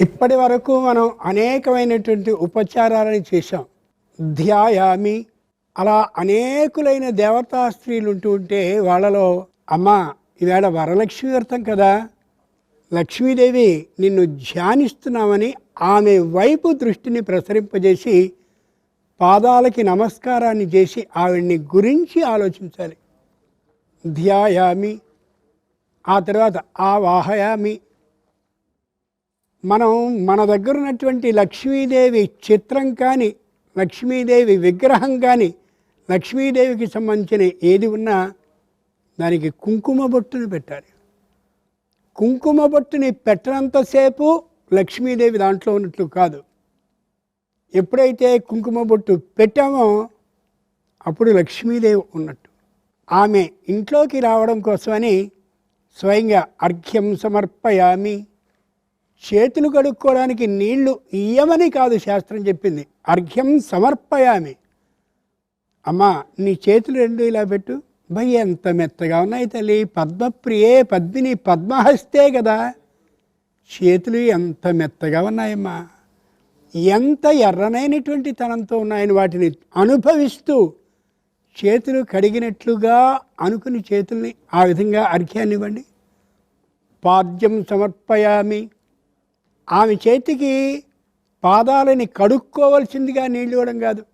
ఇప్పటి వరకు మనం అనేకమైనటువంటి ఉపచారాలని చేశాం. ధ్యాయామి. అలా అనేకులైన దేవతా స్త్రీలు ఉంటూ ఉంటే వాళ్ళలో అమ్మ ఈవేళ వరలక్ష్మి వ్రతం కదా. లక్ష్మీదేవి నిన్ను ధ్యానిస్తున్నామని ఆమె వైపు దృష్టిని ప్రసరింపజేసి పాదాలకి నమస్కారాన్ని చేసి ఆవిడ్ని గురించి ఆలోచించాలి. ధ్యాయామి. ఆ తర్వాత ఆవాహయామి. మనం మన దగ్గర ఉన్నటువంటి లక్ష్మీదేవి చిత్రం కానీ లక్ష్మీదేవి విగ్రహం కానీ లక్ష్మీదేవికి సంబంధించిన ఏది ఉన్నా దానికి కుంకుమ బొట్టుని పెట్టాలి. కుంకుమ బొట్టుని పెట్టనంతసేపు లక్ష్మీదేవి దాంట్లో ఉన్నట్లు కాదు. ఎప్పుడైతే కుంకుమ బొట్టు పెట్టామో అప్పుడు లక్ష్మీదేవి ఉన్నట్టు. ఆమె ఇంట్లోకి రావడం కోసమని స్వయంగా అర్ఘ్యం సమర్పయామి. చేతులు కడుక్కోవడానికి నీళ్ళు ఇయ్యమని కాదు శాస్త్రం చెప్పింది. అర్ఘ్యం సమర్పయామి. అమ్మా నీ చేతులు రెండు ఇలా పెట్టు. భయ్ ఎంత మెత్తగా ఉన్నాయి తల్లి. పద్మప్రియే పద్మిని పద్మహస్తే కదా చేతులు ఎంత మెత్తగా ఉన్నాయమ్మా. ఎంత ఎర్రనైనటువంటి తనంతో ఉన్నాయని వాటిని అనుభవిస్తూ చేతులు కడిగినట్లుగా అనుకుని చేతుల్ని ఆ విధంగా అర్ఘ్యాన్ని ఇవ్వండి పాద్యం సమర్పయామి. ఆమె చేతికి పాదాలని కడుక్కోవలసిందిగా నీళ్ళు ఇవ్వడం కాదు.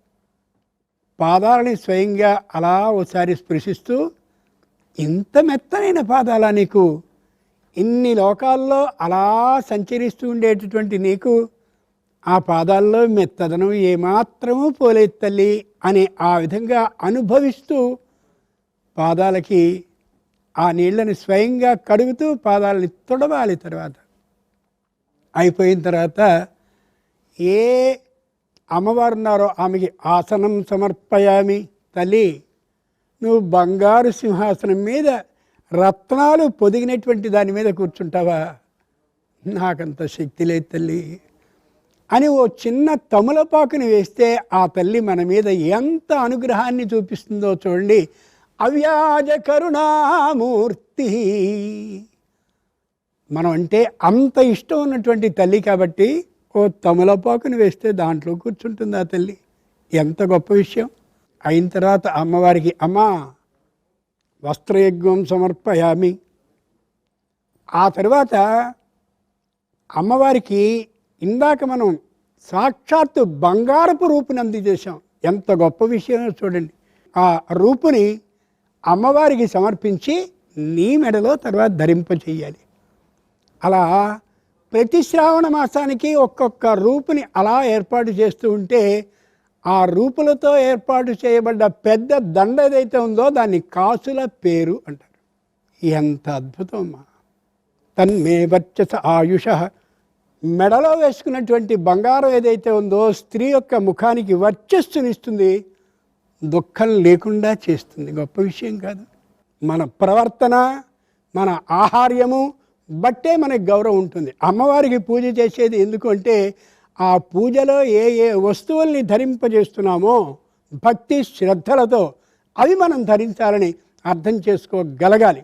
పాదాలని స్వయంగా అలా ఒకసారి స్పృశిస్తూ ఇంత మెత్తనైన పాదాలా నీకు? ఇన్ని లోకాల్లో అలా సంచరిస్తూ ఉండేటటువంటి నీకు ఆ పాదాల్లో మెత్తదనం ఏమాత్రమూ పోలేదు తల్లి అని ఆ విధంగా అనుభవిస్తూ పాదాలకి ఆ నీళ్ళని స్వయంగా కడుగుతూ పాదాలని తుడవాలి తర్వాత. అయిపోయిన తర్వాత ఏ అమ్మవారు ఉన్నారో ఆమెకి ఆసనం సమర్పయామి తల్లి నువ్వు బంగారు సింహాసనం మీద రత్నాలు పొదిగినటువంటి దాని మీద కూర్చుంటావా? నాకంత శక్తి లేదు తల్లి అని ఓ చిన్న తములపాకుని వేస్తే ఆ తల్లి మన మీద ఎంత అనుగ్రహాన్ని చూపిస్తుందో చూడండి. అవ్యాజ కరుణామూర్తి. మనం అంటే అంత ఇష్టం ఉన్నటువంటి తల్లి కాబట్టి ఓ తమలపాకుని వేస్తే దాంట్లో కూర్చుంటుంది ఆ తల్లి? ఎంత గొప్ప విషయం. అయిన తర్వాత అమ్మవారికి అమ్మా వస్త్రయజ్ఞం సమర్పయామి. ఆ తర్వాత అమ్మవారికి ఇందాక మనం సాక్షాత్తు బంగారపు రూపుని అందజేశాం. ఎంత గొప్ప విషయమో చూడండి. ఆ రూపుని అమ్మవారికి సమర్పించి నీ మెడలో తర్వాత ధరింప చేయాలి అలా ప్రతి శ్రావణ మాసానికి ఒక్కొక్క రూపుని అలా ఏర్పాటు చేస్తూ ఉంటే ఆ రూపులతో ఏర్పాటు చేయబడ్డ పెద్ద దండ ఏదైతే ఉందో దాన్ని కాసుల పేరు అంటారు. ఎంత అద్భుతం అమ్మా. తన్మే వర్చస ఆయుష. మెడలో వేసుకున్నటువంటి బంగారం ఏదైతే ఉందో స్త్రీ యొక్క ముఖానికి వర్చస్సునిస్తుంది దుఃఖం లేకుండా చేస్తుంది. గొప్ప విషయం కాదు. మన ప్రవర్తన మన ఆహార్యము బట్టే మనకి గౌరవం ఉంటుంది. అమ్మవారికి పూజ చేసేది ఎందుకంటే ఆ పూజలో ఏ ఏ వస్తువుల్ని ధరింపజేస్తున్నామో భక్తి శ్రద్ధలతో అవి మనం ధరించాలని అర్థం చేసుకోగలగాలి.